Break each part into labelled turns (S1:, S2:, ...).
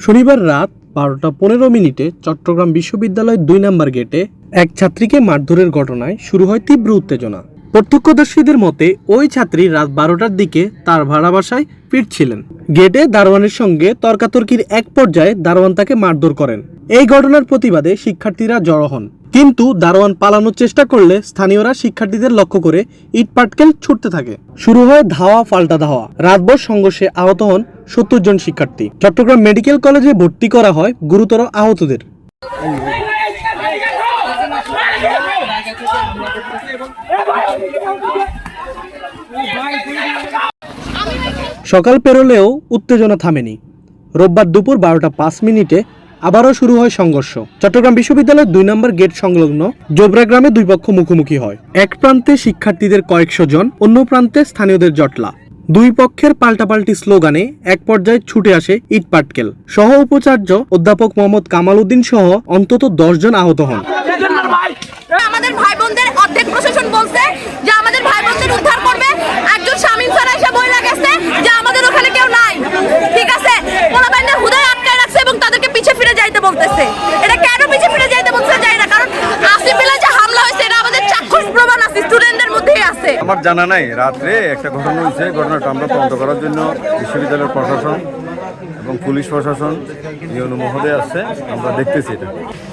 S1: শনিবার রাত বারোটা পনেরো মিনিটে চট্টগ্রাম বিশ্ববিদ্যালয়ের দুই নম্বর গেটে এক ছাত্রীকে মারধরের ঘটনায় শুরু হয় তীব্র উত্তেজনা। প্রত্যক্ষদর্শীদের মতে, ওই ছাত্রী রাত বারোটার দিকে তার ভাড়া বাসায় ফিরছিলেন গেটে দারোয়ানের সঙ্গে তর্কাতর্কির এক পর্যায়ে দারোয়ান তাকে মারধর করেন এই ঘটনার প্রতিবাদে শিক্ষার্থীরা জড়ো হন কিন্তু দারোয়ান পালানোর চেষ্টা করলে স্থানীয়রা শিক্ষার্থীদের লক্ষ্য করে ইট পাটকেল ছুটতে থাকে শুরু হয় ধাওয়া পাল্টা ধাওয়া রাতভর সংঘর্ষে আহত হন সত্তর জন শিক্ষার্থী চট্টগ্রাম মেডিকেল কলেজে ভর্তি করা হয় গুরুতর আহতদের সকাল পেরোলেও উত্তেজনা থামেনি। রোববার দুপুর বারোটা পাঁচ মিনিটে আবারও শুরু হয় সংঘর্ষ। চট্টগ্রাম বিশ্ববিদ্যালয়ের দুই নম্বর গেট সংলগ্ন জোবরা গ্রামে দুই পক্ষ মুখোমুখি হয়। এক প্রান্তে শিক্ষার্থীদের কয়েকশো জন, অন্য প্রান্তে স্থানীয়দের জটলা। দুই পক্ষের পাল্টাপাল্টি স্লোগানে এক পর্যায়ে ছুটে আসে ইট পাটকেল। সহ উপাচার্য অধ্যাপক মোহাম্মদ কামাল উদ্দিন সহ অন্তত দশ জন আহত হন।
S2: আমাদের ভাই বোনদের অর্ধেক প্রশাসন বলছে যে আমাদের ভাই বোনদের উদ্ধার করবে। একজন স্বামীন স্যার এসে বইলা গেছে যে আমাদের ওখানে কেউ নাই ঠিক আছে পোলাপাইনের হুদায় আটকায় রাখছে এবং তাদেরকে পিছে ফিরে যাইতে বলতেছে এটা কেন পিছে ফিরে যাইতে বলছে জানি না কারণ আসিফিলা যে হামলা হয়েছে এটা আমাদের চাক্ষুষ প্রমাণ আছে স্টুডেন্টদের মধ্যেই আছে
S3: আমার জানা নাই, রাত্রে একটা ঘটনা হয়েছে। ঘটনাটা আমরা তদন্ত করার জন্য বিশ্ববিদ্যালয়ের প্রশাসন এবং পুলিশ প্রশাসন ইউনো মহোদয় আসছে আমরা দেখতেছি এটা।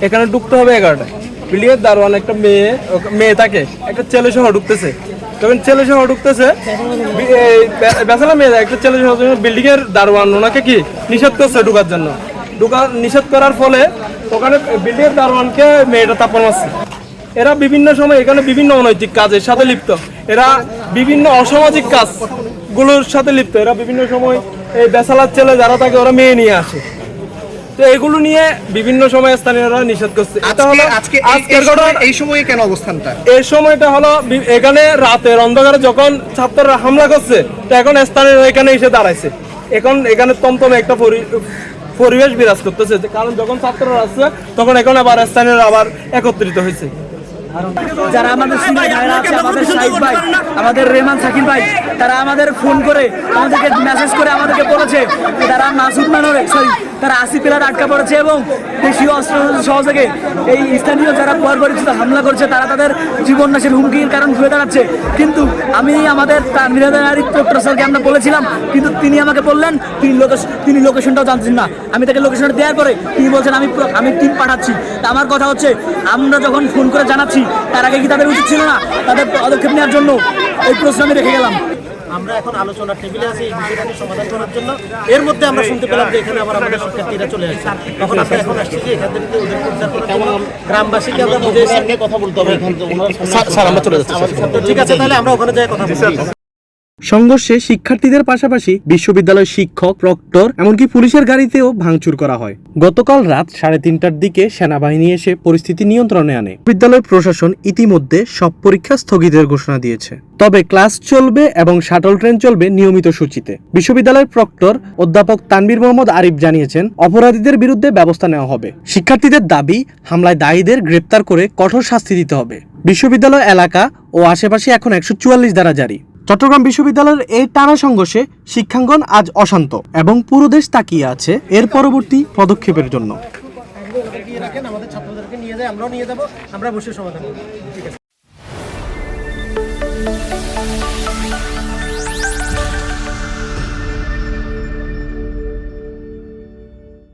S4: এখানে ঢুকতে হবে এগারোটায়। বিল্ডিং এর দারোয়ান একটা মেয়ে মেয়ে থাকে, একটা ছেলে সহ ঢুকতেছে। তখন ছেলে সহ ঢুকতেছে, বি- এই বে- বেচালা মেয়ে, একটা ছেলে সহ বিল্ডিং এর দারোয়ান, ওনাকে কি নিষেধ করছে ঢুকার জন্য? ঢুকা নিষেধ করার ফলে ওখানে বিল্ডিং এর দারোয়ানকে মেয়েটা তাপন মারছে। এরা বিভিন্ন সময় এখানে বিভিন্ন অনৈতিক কাজের সাথে লিপ্ত। এরা বিভিন্ন অসামাজিক কাজগুলোর সাথে লিপ্ত। এরা বিভিন্ন সময় এই বেসালার ছেলে যারা থাকে ওরা মেয়ে নিয়ে আসে। তো এগুলো নিয়ে বিভিন্ন সময় স্থানীয়রা নিষেধ করছে। এটা হলো
S5: আজকে
S4: আজকের ঘটনা
S5: এই সময়ে কেন অবস্থানটা?
S4: এই সময়টা হলো এখানে রাতের অন্ধকারে যখন ছাত্ররা হামলা করছে তো এখন স্থানীয়রা এখানে এসে দাঁড়াইছে। এখন এখানে তমতমে একটা পরিবেশ বিরাজ করতেছে। কারণ যখন ছাত্ররা আসছে তখন এখন আবার স্থানীয়রা আবার একত্রিত হয়েছে।
S6: যারা আমাদের সিনিয়র ভাইরা আছে, আমাদের শাহিদ ভাই, আমাদের রেমান সাকিব ভাই, তারা আমাদের ফোন করে আমাদেরকে মেসেজ করে আমাদেরকে বলেছে তারা মাসুদ মানরে সরি তারা আশি পিলার আটকা পড়েছে এবং দেশীয় অস্ত্র সহযোগে এই স্থানীয় যারা পরিচিত হামলা করছে, তারা তাদের জীবন নাশের হুমকির কারণ হয়ে দাঁড়াচ্ছে। কিন্তু আমি আমাদের তানভীরাদারি প্রফেসরকে আমরা বলেছিলাম, কিন্তু তিনি আমাকে বললেন, তিনি তিনি লোকেশনটাও জানতেন না। আমি তাকে লোকেশনটা দেওয়ার পরে তিনি বলছেন, আমি আমি টিম পাঠাচ্ছি। আমার কথা হচ্ছে, আমরা যখন ফোন করে জানাচ্ছি তার আগে কি তাদের উচিত ছিল না তাদের পদক্ষেপ নেওয়ার জন্য? এই প্রশ্ন আমি রেখে গেলাম।
S7: আমরা এখন আলোচনা টেবিলে আছি এই বিষয়টাকে সমাধান করার জন্য। এর মধ্যে আমরা শুনতে পেলাম যে এখানে আবার আমাদের শিক্ষার্থীরা চলে আসছে। তখন আমরা এখন আসছি যে এখান থেকে ওদের উদ্ধার করার জন্য গ্রামবাসীকে আমরা বুঝেছি কথা বলতে হবে স্যার আমরা চলে যাচ্ছি। ঠিক আছে তাহলে আমরা ওখানে যাই কথা বলছি
S1: সংঘর্ষে শিক্ষার্থীদের পাশাপাশি বিশ্ববিদ্যালয়ের শিক্ষক, প্রক্টর, এমনকি পুলিশের গাড়িতেও ভাঙচুর করা হয়। গতকাল রাত সাড়ে তিনটার দিকে সেনাবাহিনী এসে পরিস্থিতি নিয়ন্ত্রণে আনে। বিদ্যালয় প্রশাসন ইতিমধ্যে সব পরীক্ষা স্থগিতের ঘোষণা দিয়েছে। তবে ক্লাস চলবে এবং শাটল ট্রেন চলবে নিয়মিত সূচিতে। বিশ্ববিদ্যালয়ের প্রক্টর অধ্যাপক তানবীর মোহাম্মদ আরিফ জানিয়েছেন, অপরাধীদের বিরুদ্ধে ব্যবস্থা নেওয়া হবে। শিক্ষার্থীদের দাবি, হামলায় দায়ীদের গ্রেপ্তার করে কঠোর শাস্তি দিতে হবে। বিশ্ববিদ্যালয় এলাকা ও আশেপাশে এখন একশো চুয়াল্লিশ দ্বারা জারি। চট্টগ্রাম বিশ্ববিদ্যালয়ের এই টানা সংঘর্ষে শিক্ষাঙ্গন আজ অশান্ত এবং পুরো দেশ তাকিয়ে আছে এর পরবর্তী পদক্ষেপের জন্য।
S7: আমরা বসে সমাধান